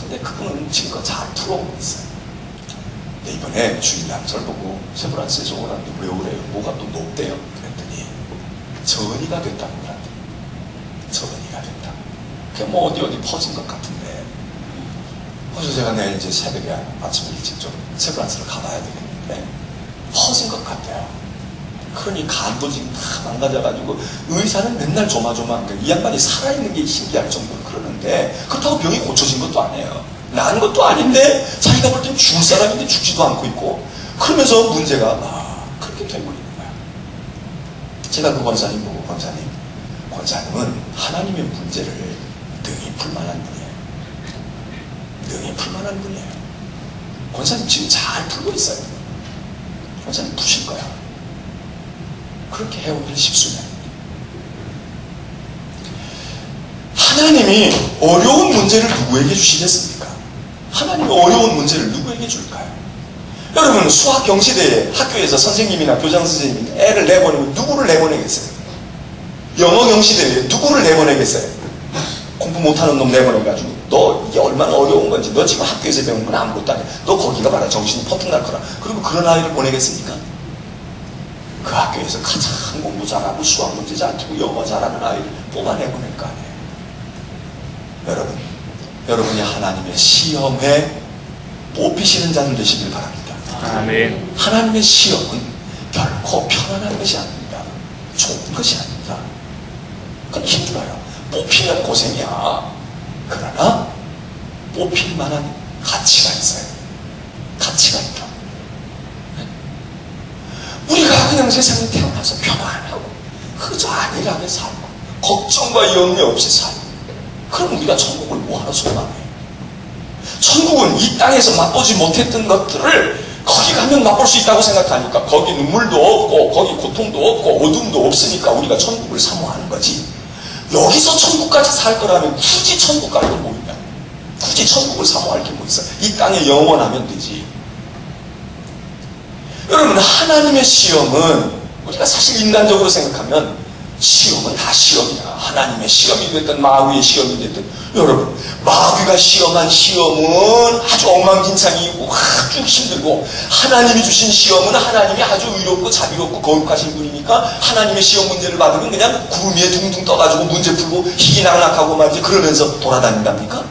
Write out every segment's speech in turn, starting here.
근데 그분은 지금껏 잘 풀어오고 있어요. 근데 이번에 주일날 절 보고 세브란스에서 오라는데 왜 그래요? 뭐가 또 높대요? 그랬더니 전이가 됐다고 그러더라고요. 전이가 됐다. 그게 뭐 어디 어디 퍼진 것 같은데. 그래서 제가 내일 이제 새벽에 아침 일찍 좀 세브란스를 가봐야 되겠는데 퍼진 것 같아요. 그러니 간도 지금 다 망가져가지고 의사는 맨날 조마조마한 이 양반이 살아있는 게 신기할 정도 로 그러는데 그렇다고 병이 고쳐진 것도 아니에요. 나은 것도 아닌데 자기가 볼 땐 죽을 사람인데 죽지도 않고 있고 그러면서 문제가 아, 그렇게 있는 거야. 제가 그 권사님 보고 권사님 권사님은 하나님의 문제를 능히 풀만한 분이에요. 능히 풀만한 분이에요. 권사님 지금 잘 풀고 있어요. 권사님 푸실 거야. 그렇게 해오기를 십수년. 하나님이 어려운 문제를 누구에게 주시겠습니까? 하나님이 어려운 문제를 누구에게 줄까요? 여러분 수학 경시대에 학교에서 선생님이나 교장 선생님이 애를 내보내면 누구를 내보내겠어요? 영어 경시대에 누구를 내보내겠어요? 공부 못하는 놈 내보내가지고 너 이게 얼마나 어려운 건지 너 지금 학교에서 배운 건 아무것도 아니야 너 거기가 봐라 정신이 퍼뜩 날 거라 그리고 그런 아이를 보내겠습니까? 그 학교에서 가장 공부 잘하고 수학 문제 잘 풀고 영어 잘하는 아이를 뽑아내보낼 거 아니에요 여러분 여러분이 하나님의 시험에 뽑히시는 자들 되시길 바랍니다. 아멘. 하나님의 시험은 결코 편안한 것이 아닙니다. 좋은 것이 아닙니다. 그건 힘들어요. 뽑히면 고생이야. 그러나 뽑힐 만한 가치가 있어요 가치가 있다. 우리가 그냥 세상에 태어나서 편안하고 그저 안일하게 살고 걱정과 염려 없이 살고 그럼 우리가 천국을 뭐하러 소망해요? 천국은 이 땅에서 맛보지 못했던 것들을 거기 가면 맛볼 수 있다고 생각하니까 거기 눈물도 없고 거기 고통도 없고 어둠도 없으니까 우리가 천국을 사모하는 거지. 여기서 천국까지 살 거라면 굳이 천국 가는 건 뭐있냐? 굳이 천국을 사모할 게 뭐 있어? 이 땅에 영원하면 되지. 여러분 하나님의 시험은 우리가 사실 인간적으로 생각하면 시험은 다 시험이야. 하나님의 시험이 됐든 마귀의 시험이 됐든 여러분 마귀가 시험한 시험은 아주 엉망진창이고 아주 힘들고 하나님이 주신 시험은 하나님이 아주 의롭고 자비롭고 거룩하신 분이니까 하나님의 시험 문제를 받으면 그냥 구름 위에 둥둥 떠가지고 문제 풀고 희귀낙낙하고 말이지 그러면서 돌아다닌답니까?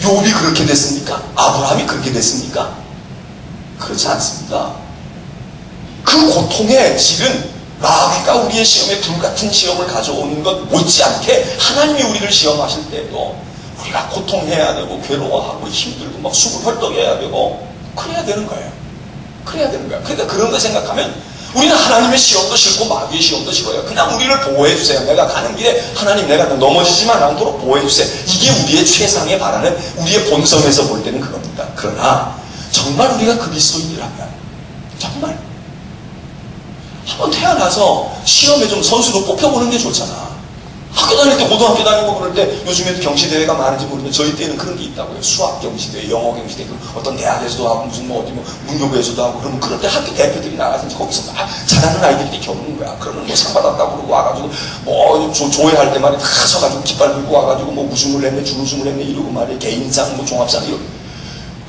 욥이 그렇게 됐습니까? 아브라함이 그렇게 됐습니까? 그렇지 않습니다. 그 고통의 질은 마귀가 우리의 시험에 불같은 시험을 가져오는 것 못지않게 하나님이 우리를 시험하실 때에도 우리가 고통해야 되고 괴로워하고 힘들고 막 숨을 헐떡여야 되고 그래야 되는 거예요. 그래야 되는 거야. 그러니까 그런 거 생각하면 우리는 하나님의 시험도 싫고 마귀의 시험도 싫어요. 그냥 우리를 보호해 주세요. 내가 가는 길에 하나님 내가 넘어지지만 않도록 보호해 주세요. 이게 우리의 최상의 바라는 우리의 본성에서 볼 때는 그겁니다. 그러나 정말 우리가 그리스도인이라면 정말 한번 태어나서 시험에 좀 선수로 뽑혀보는 게 좋잖아. 학교 다닐 때, 고등학교 다니고 그럴 때, 요즘에도 경시대회가 많은지 모르는데, 저희 때는 그런 게 있다고요. 수학 경시대회, 영어 경시대회, 어떤 대학에서도 하고, 무슨 뭐 어디 뭐, 문교부에서도 하고, 그러면 그럴 때 학교 대표들이 나가서 거기서 막 잘하는 아이들이 겪는 거야. 그러면 뭐 상 받았다고 그러고 와가지고, 뭐, 조, 조회할 때 말이야, 다 서가지고 깃발 들고 와가지고, 뭐 우승을 했네, 준우승을 했네, 이러고 말이야, 개인상, 뭐 종합상, 이러고.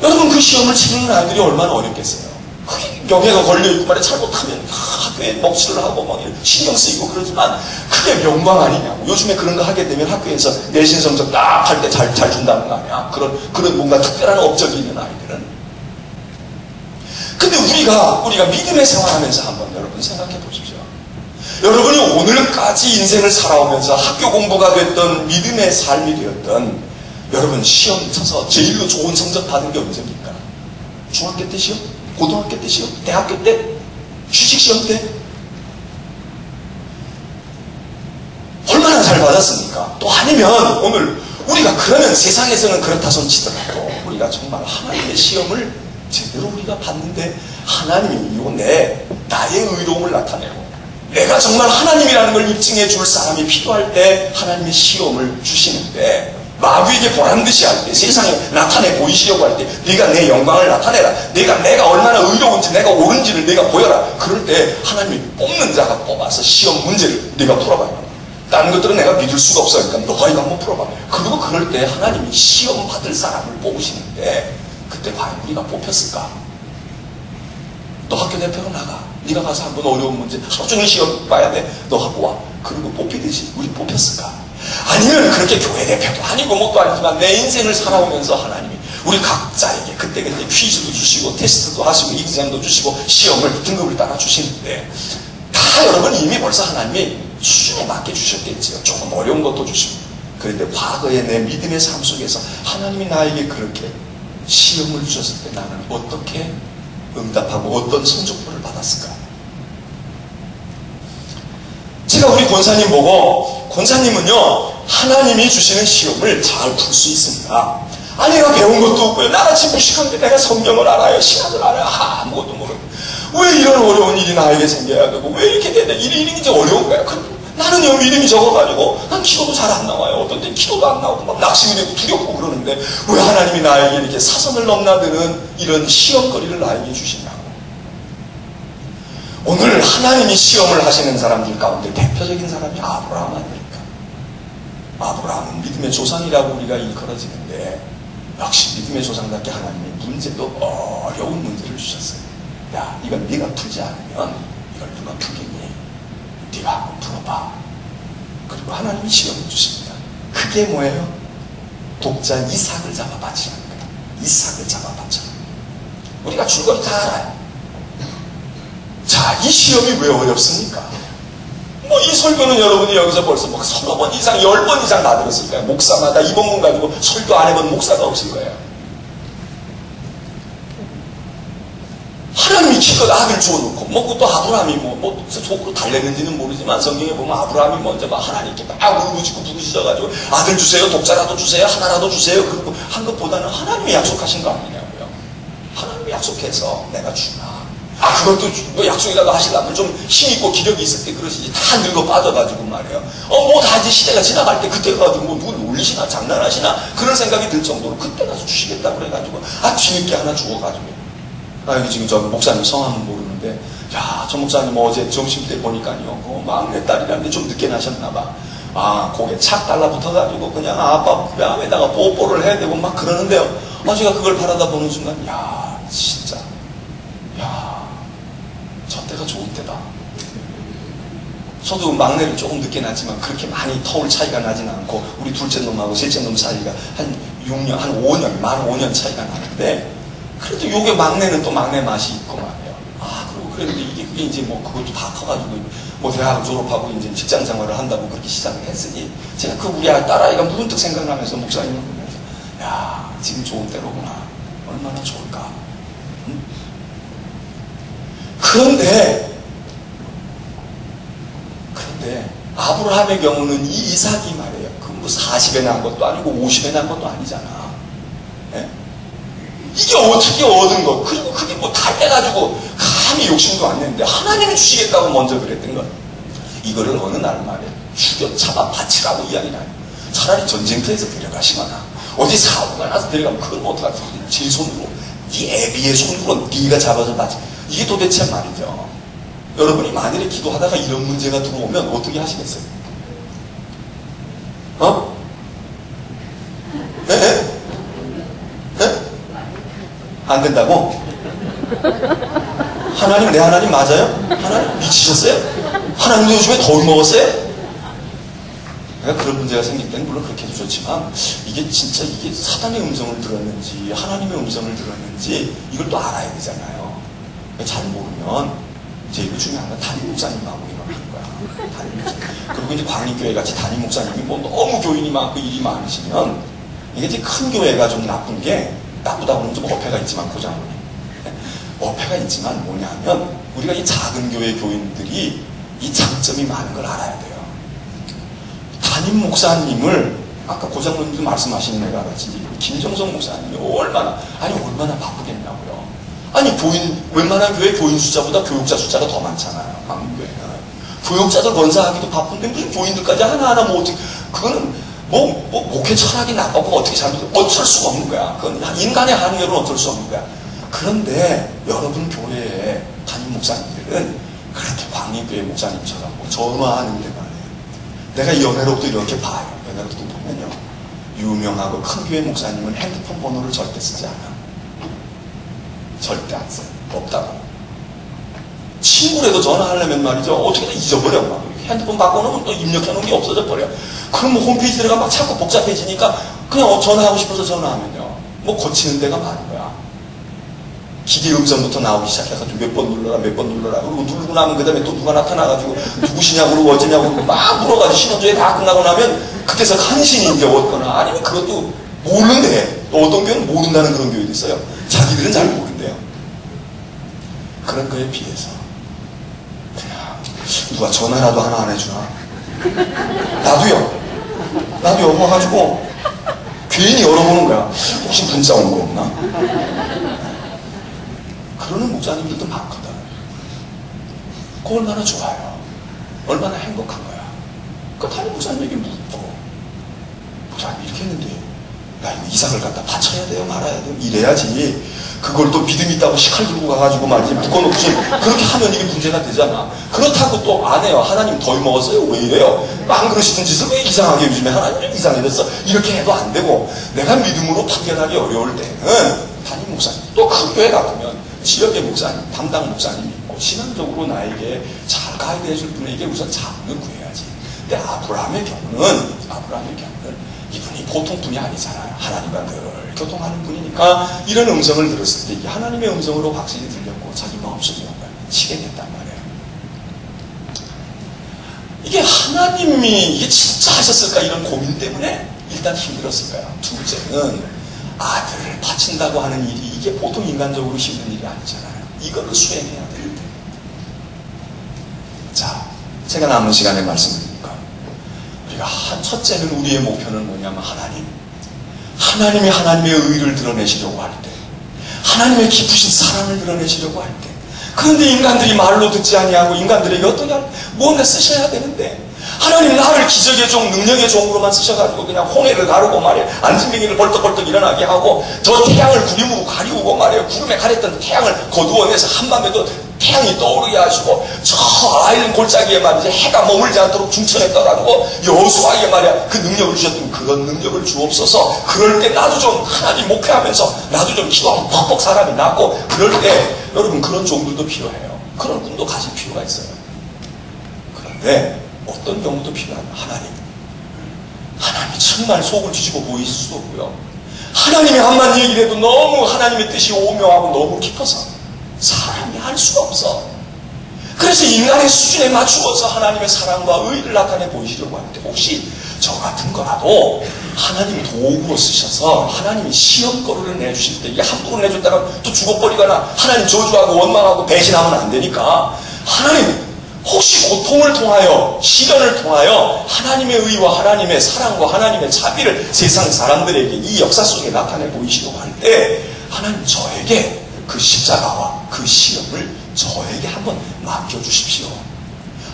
여러분 그 시험을 치르는 아이들이 얼마나 어렵겠어요. 명예가 걸려있고 말이야 잘못하면 학교에 먹칠을 하고 막 신경 쓰이고 그러지만 그게 명망 아니냐고 요즘에 그런 거 하게 되면 학교에서 내신 성적 딱 할 때 잘 잘 준다는 거 아니야 그런 그런 뭔가 특별한 업적이 있는 아이들은 근데 우리가 우리가 믿음의 생활하면서 한번 여러분 생각해 보십시오 여러분이 오늘까지 인생을 살아오면서 학교 공부가 됐던 믿음의 삶이 되었던 여러분 시험 쳐서 제일로 좋은 성적 받은 게 언제입니까? 중학교 때 시험? 고등학교 때 시험, 대학교 때, 취직 시험 때 얼마나 잘 받았습니까? 또 아니면 오늘 우리가 그러면 세상에서는 그렇다 손 치더라도 우리가 정말 하나님의 시험을 제대로 우리가 받는데 하나님이 내 나의 의로움을 나타내고 내가 정말 하나님이라는 걸 입증해 줄 사람이 필요할 때 하나님의 시험을 주시는데 마귀에게 보란듯이 할 때, 세상에 나타내 보이시려고 할 때, 네가 내 영광을 나타내라. 내가 내가 얼마나 의로운지, 내가 옳은지를 내가 보여라. 그럴 때 하나님이 뽑는 자가 뽑아서 시험 문제를 네가 풀어봐야 다른 것들은 내가 믿을 수가 없어. 그러니까 너가 이거 한번 풀어봐. 그리고 그럴 때 하나님이 시험 받을 사람을 뽑으시는데 그때 과연 우리가 뽑혔을까? 너 학교 대표로 나가. 네가 가서 한번 어려운 문제 하루 종일 시험 봐야 돼. 너 하고 와. 그리고 뽑히듯이 우리 뽑혔을까? 아니면 그렇게 교회 대표도 아니고 뭐도 아니지만 내 인생을 살아오면서 하나님이 우리 각자에게 그때그때 퀴즈도 주시고 테스트도 하시고 이기장도 주시고 시험을 등급을 따라 주시는데 다 여러분 이미 벌써 하나님이 수준에 맞게 주셨겠지요. 조금 어려운 것도 주시고. 그런데 과거의 내 믿음의 삶 속에서 하나님이 나에게 그렇게 시험을 주셨을 때 나는 어떻게 응답하고 어떤 성적표를 받았을까? 제가 우리 권사님 보고 권사님은요 하나님이 주시는 시험을 잘 풀 수 있습니다. 아니 내가 배운 것도 없고요. 나같이 무식한데 내가 성경을 알아요. 신학을 알아요. 아무것도 모르고 왜 이런 어려운 일이 나에게 생겨야 되고 왜 이렇게 되냐 일이 일이 이제 어려운 거야. 나는요 믿음이 적어가지고 난 기도도 잘 안 나와요. 어떤 때 기도도 안 나오고 막 낙심이 되고 두렵고 그러는데 왜 하나님이 나에게 이렇게 사선을 넘나드는 이런 시험거리를 나에게 주시냐고. 오늘 하나님이 시험을 하시는 사람들 가운데 대표적인 사람이 아브라함 아닙니까? 아브라함은 믿음의 조상이라고 우리가 일컬어지는데 역시 믿음의 조상답게 하나님이 문제도 어려운 문제를 주셨어요. 야, 이건 네가 풀지 않으면 이걸 누가 풀겠니? 네가 한번 풀어봐. 그리고 하나님이 시험을 주십니다. 그게 뭐예요? 독자 이삭을 잡아 바치라는 거예요. 이삭을 잡아 바쳐. 우리가 줄거리 다 알아요. 자, 이 시험이 왜 어렵습니까? 뭐 이 설교는 여러분이 여기서 벌써 뭐 서너 번 이상, 열 번 이상 다 들었을 거예요. 목사마다 이 본문 가지고 설교 안 해본 목사가 없을 거예요. 하나님이 기껏 아들 주어놓고 뭐 그것도 아브라함이 뭐, 뭐 속으로 달랬는지는 모르지만 성경에 보면 아브라함이 먼저 막 하나님께 막 울부짖고 부르짖어가지고 아들 주세요 독자라도 주세요 하나라도 주세요 그리고 한 것보다는 하나님이 약속하신 거 아니냐고요 하나님이 약속해서 내가 주나 아 그것도 뭐 약속이라도 하시려면 좀 힘있고 기력이 있을 때 그러시지 다 늙어 빠져가지고 말이에요. 어 뭐 다 이제 시대가 지나갈 때 그때 가지고 뭐 누구 놀리시나 장난하시나 그런 생각이 들 정도로 그때 가서 주시겠다 그래가지고 아 뒤늦게 하나 주어가지고. 아, 여기 지금 저 목사님 성함은 모르는데, 야, 저 목사님 어제 점심 때 보니까요, 그 막내 딸이라는데 좀 늦게 나셨나봐. 아, 고개 착 달라붙어가지고 그냥 아빠 뺨에다가 뽀뽀를 해야 되고 막 그러는데요. 아, 제가 그걸 바라다 보는 순간, 야, 진짜, 때가 좋은 때다. 저도 막내를 조금 늦게 낳지만 그렇게 많이 터울 차이가 나진 않고 우리 둘째 놈하고 셋째 놈 사이가 한 6년, 한 5년, 만 5년 차이가 나는데 그래도 요게 막내는 또 막내 맛이 있고 말이에요. 아, 그리고 그랬는데 이게 그게 이제 뭐 그것도 다 커가지고 뭐 대학 졸업하고 이제 직장 생활을 한다고 그렇게 시작을 했으니 제가 그 우리 딸아이가 문득 생각나면서 목사님을 보면서 야, 지금 좋은 때로구나. 얼마나 좋을까. 응? 그런데 그런데 아브라함의 경우는 이 이삭이 말이에요. 그뭐 40에 난 것도 아니고 50에 난 것도 아니잖아. 예? 이게 어떻게 얻은 것? 그리고 그게 뭐 다 빼가지고 감히 욕심도 안 냈는데 하나님이 주시겠다고 먼저 그랬던 것. 이거를 어느 날 말에 죽여 잡아 바치라고 이야기를 하니 차라리 전쟁터에서 데려가시거나 어디 사고가 나서 데려가면 그걸 뭐 어떡하지? 제 손으로 네 애비의 손으로 네가 잡아서 바치 이게 도대체 말이죠. 여러분이 만일에 기도하다가 이런 문제가 들어오면 어떻게 하시겠어요? 어? 네? 네? 네? 안 된다고? 하나님, 내 하나님 맞아요? 하나님 미치셨어요? 하나님도 요즘에 더위 먹었어요? 그러니까 그런 문제가 생길 때는 물론 그렇게 해도 좋지만 이게 진짜 이게 사단의 음성을 들었는지 하나님의 음성을 들었는지 이걸 또 알아야 되잖아요. 잘 모르면 이제 이거 중요한 건 담임 목사님하고 이걸 하는 거야. 담임 목사님. 그리고 이제 광림교회 같이 담임 목사님이 뭐 너무 교인이 많고 일이 많으시면 이게 이제 큰 교회가 좀 나쁜 게 나쁘다고 하면 좀 어폐가 있지만 고장은 어폐가 있지만 뭐냐면 우리가 이 작은 교회 교인들이 이 장점이 많은 걸 알아야 돼요. 담임 목사님을 아까 고장님도 말씀하신 애가 같이 김정성 목사님이 얼마나 아니 얼마나 바쁘겠냐고요. 아니 교인 웬만한 교회 교인 숫자보다 교육자 숫자가 더 많잖아요. 한국 교회는 교육자들 권사하기도 바쁜데 무슨 교인들까지 하나하나 뭐 어떻게 그거는 뭐, 뭐 목회 철학이 나쁘고 어떻게 잘못 어쩔 수가 없는 거야. 그건 인간의 한계로는 어쩔 수 없는 거야. 그런데 여러분 교회에 담임 목사님들은 그렇게 광림교회 목사님처럼 뭐 전화하는데 말이에요. 내가 연애로부터 이렇게 봐요. 연애로부터 보면요. 유명하고 큰 교회 목사님은 핸드폰 번호를 절대 쓰지 않아. 절대 안 써요. 없다고. 친구라도 전화하려면 말이죠. 어떻게든 잊어버려. 막. 핸드폰 바꿔놓으면 또 입력해놓은 게 없어져 버려. 그럼 뭐 홈페이지 들어가 막 자꾸 복잡해지니까 그냥 전화하고 싶어서 전화하면요. 뭐 고치는 데가 많은 거야. 기계 음성부터 나오기 시작해가지고 몇번 눌러라, 몇 번 눌러라. 그리고 누르고 나면 그 다음에 또 누가 나타나가지고 누구시냐고 어쩌냐고 막 물어가지고 신호조회 다 끝나고 나면 그때서 한신이 이제 얻거나 아니면 그것도 모르는데 또 어떤 교회는 모른다는 그런 교회도 있어요. 자기들은 잘 모른대요. 그런 거에 비해서 그냥 누가 전화라도 하나 안 해주나? 나도요. 나도 와가지고 괜히 열어보는 거야. 혹시 문자 온 거 없나? 그러는 목사님들도 많거든. 그 얼마나 좋아요. 얼마나 행복한 거야. 그 담임 목사님에게 묻고, 목사님 이렇게 했는데, 야, 이삭을 갖다 바쳐야 돼요? 말아야 돼요? 이래야지. 그걸 또 믿음 있다고 시칼 들고 가가지고 말이지, 묶어놓고서 그렇게 하면 이게 문제가 되잖아. 그렇다고 또 안 해요. 하나님 더위 먹었어요? 왜 이래요? 안 그러시던 짓을 왜 이상하게 요즘에 하나님 이상해졌어? 이렇게 해도 안 되고, 내가 믿음으로 판결하기 어려울 때는 담임 목사님, 또큰 교회 같으면 지역의 목사님, 담당 목사님이 있고, 신앙적으로 나에게 잘 가이드 해줄 분에게 우선 자문을 구해야지. 근데 아브라함의 경우는, 아브라함의 경우는 이분이 보통 분이 아니잖아요. 하나님과 늘 교통하는 분이니까 이런 음성을 들었을 때 이게 하나님의 음성으로 확실히 들렸고 자기 마음속에 뭔가 실행했단 말이에요. 이게 하나님이 이게 진짜 하셨을까 이런 고민 때문에 일단 힘들었을 거예요. 둘째는 아들을 바친다고 하는 일이 이게 보통 인간적으로 힘든 일이 아니잖아요. 이거를 수행해야 될 때. 자, 제가 남은 시간에 말씀드리니까 우리가 한 첫째는 우리의 목표는 뭐냐면 하나님. 하나님이 하나님의 의를 드러내시려고 할 때, 하나님의 깊으신 사랑을 드러내시려고 할 때, 그런데 인간들이 말로 듣지 아니하고 인간들에게 할, 뭔가 쓰셔야 되는데, 하나님 나를 기적의 종, 능력의 종으로만 쓰셔가지고 그냥 홍해를 가르고 말이에요. 안진뱅이를 벌떡벌떡 일어나게 하고 저 태양을 구름으로 가리우고 말이에요. 구름에 가렸던 태양을 거두어내서 한밤에도 태양이 떠오르게 하시고 저 아일린 골짜기에 말이죠. 해가 머물지 않도록 중천했더라고 여수아에게 말이야. 그 능력을 주셨던 그런 능력을 주옵소서. 그럴 때 나도 좀 하나님 목회하면서 나도 좀 기도하면 퍽퍽 사람이 낫고 그럴 때 여러분 그런 종들도 필요해요. 그런 꿈도 가질 필요가 있어요. 그런데 어떤 경우도 필요한 하나님. 하나님이 정말 속을 뒤집어 보이실 수도 없고요. 하나님이 한마디 얘기를 해도 너무 하나님의 뜻이 오묘하고 너무 깊어서 수가 없어. 그래서 인간의 수준에 맞추어서 하나님의 사랑과 의를 나타내 보이시려고 하는데 혹시 저 같은 거라도 하나님 도구로 쓰셔서 하나님이 시험거리를 내주실 때 이게 함부로 내줬다가 또 죽어버리거나 하나님 저주하고 원망하고 배신하면 안 되니까 하나님 혹시 고통을 통하여 시련을 통하여 하나님의 의와 하나님의 사랑과 하나님의 자비를 세상 사람들에게 이 역사 속에 나타내 보이시려고 할 때 하나님 저에게 그 십자가와 그 시험을 저에게 한번 맡겨주십시오.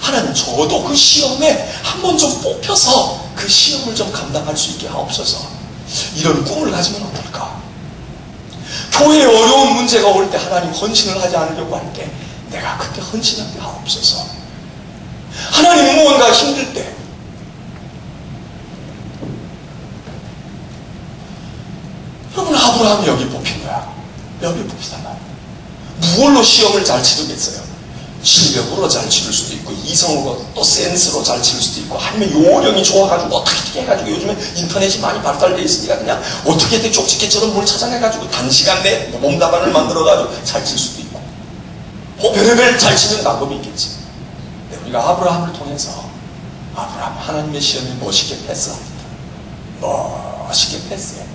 하나님 저도 그 시험에 한번 좀 뽑혀서 그 시험을 좀 감당할 수 있게 하옵소서. 이런 꿈을 가지면 어떨까? 교회에 어려운 문제가 올 때 하나님 헌신을 하지 않으려고 할 때 내가 그때 헌신하게 하옵소서. 하나님 무언가 힘들 때 여러분 아브라함이 여기 뽑힌 거야. 여기 말이야. 무얼로 시험을 잘 치르겠어요? 실력으로 잘 치를 수도 있고 이성으로 또 센스로 잘 치를 수도 있고 아니면 요령이 좋아가지고 어떻게 해가지고 요즘에 인터넷이 많이 발달되어 있으니까 그냥 어떻게든 쪽집게처럼 뭘 찾아내가지고 단시간 내에 몸다발을 만들어가지고 잘 칠 수도 있고 뭐 별의별 잘 치는 방법이 있겠지. 우리가 아브라함을 통해서 아브라함 하나님의 시험에 멋있게 패스합니다. 멋있게 패스해.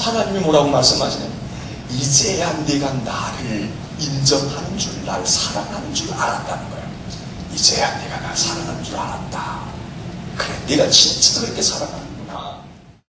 하나님이 뭐라고 말씀하시냐면 이제야 네가 나를 인정하는 줄, 날 사랑하는 줄 알았다는 거예요. 이제야 네가 날 사랑하는 줄 알았다. 그래, 네가 진짜 그렇게 사랑하는